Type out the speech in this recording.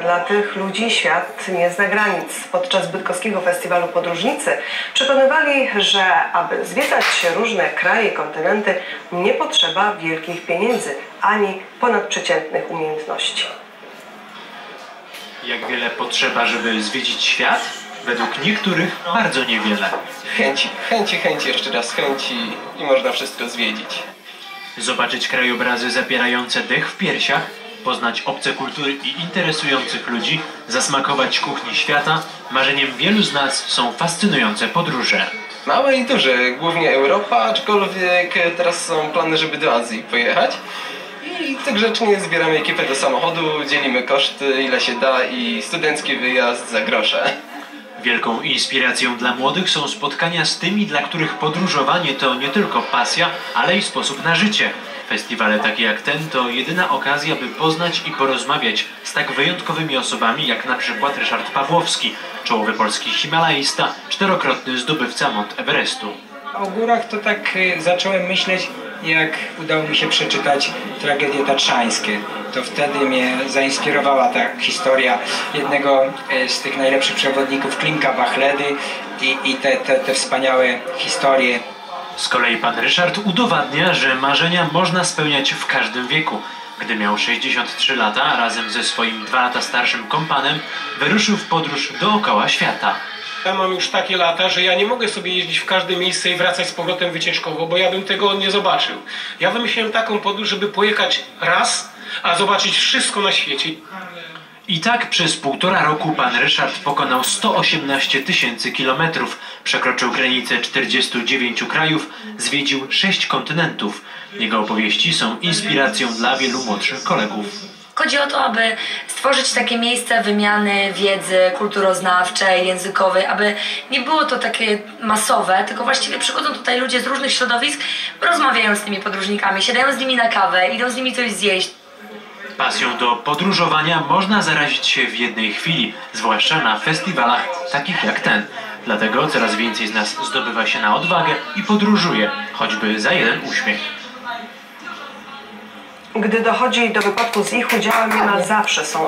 Dla tych ludzi świat nie zna granic. Podczas Bydgoskiego Festiwalu Podróżnicy przekonywali, że aby zwiedzać różne kraje i kontynenty nie potrzeba wielkich pieniędzy ani ponadprzeciętnych umiejętności. Jak wiele potrzeba, żeby zwiedzić świat? Według niektórych bardzo niewiele. Chęci, chęci, chęci, jeszcze raz chęci i można wszystko zwiedzić. Zobaczyć krajobrazy zapierające dech w piersiach, poznać obce kultury i interesujących ludzi, zasmakować kuchni świata, marzeniem wielu z nas są fascynujące podróże. Małe i duże, głównie Europa, aczkolwiek teraz są plany, żeby do Azji pojechać. I tak grzecznie zbieramy ekipę do samochodu, dzielimy koszty ile się da i studencki wyjazd za grosze. Wielką inspiracją dla młodych są spotkania z tymi, dla których podróżowanie to nie tylko pasja, ale i sposób na życie. Festiwale takie jak ten to jedyna okazja, by poznać i porozmawiać z tak wyjątkowymi osobami jak na przykład Ryszard Pawłowski, czołowy polski himalaista, czterokrotny zdobywca Mont Everestu. O górach to tak y, zacząłem myśleć, jak udało mi się przeczytać tragedie tatrzańskie. To wtedy mnie zainspirowała ta historia jednego y, z tych najlepszych przewodników, Klimka Wachledy i, i te, te, te wspaniałe historie Z kolei pan Ryszard udowadnia, że marzenia można spełniać w każdym wieku. Gdy miał 63 lata, razem ze swoim dwa lata starszym kompanem, wyruszył w podróż dookoła świata. Ja mam już takie lata, że ja nie mogę sobie jeździć w każde miejsce i wracać z powrotem wycieczkowo, bo ja bym tego nie zobaczył. Ja wymyśliłem taką podróż, żeby pojechać raz, a zobaczyć wszystko na świecie. I tak przez półtora roku pan Ryszard pokonał 118 tysięcy kilometrów, przekroczył granicę 49 krajów, zwiedził 6 kontynentów. Jego opowieści są inspiracją dla wielu młodszych kolegów. Chodzi o to, aby stworzyć takie miejsce wymiany wiedzy kulturoznawczej, językowej, aby nie było to takie masowe, tylko właściwie przychodzą tutaj ludzie z różnych środowisk, rozmawiają z tymi podróżnikami, siadają z nimi na kawę, idą z nimi coś zjeść. Pasją do podróżowania można zarazić się w jednej chwili, zwłaszcza na festiwalach takich jak ten. Dlatego coraz więcej z nas zdobywa się na odwagę i podróżuje, choćby za jeden uśmiech. Gdy dochodzi do wypadku z ich udziałem, niemal zawsze są